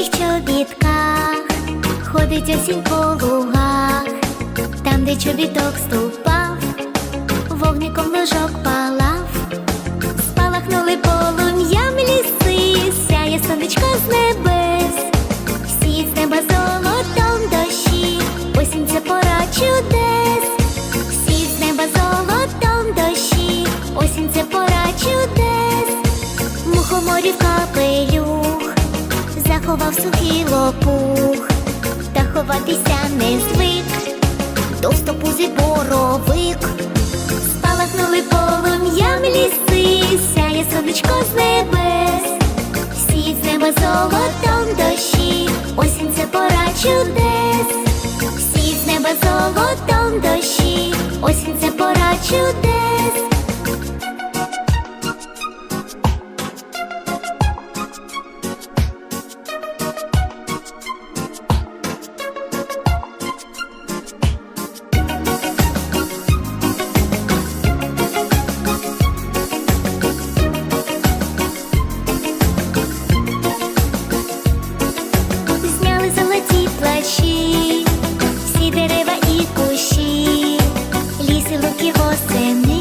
високих чобітках, ходить осінь по лугах, там, де чобіток ступав, вогником лужок палав, спалахнули полум'ям ліси, сяє сонечко з небес, всі з неба золотом дощі, осінь це пора чудес, всі з неба золотом дощі, осінь це пора чудес, мухоморів капелюх, заховав сухий лопух, та ховатися не звик, товстопузий боровик. Спалахнули полум'ям ліси, сяє сонечко з небес, всі з неба золотом дощі, осінь це пора чудес, всі з неба золотом дощі, осінь це пора чудес. semi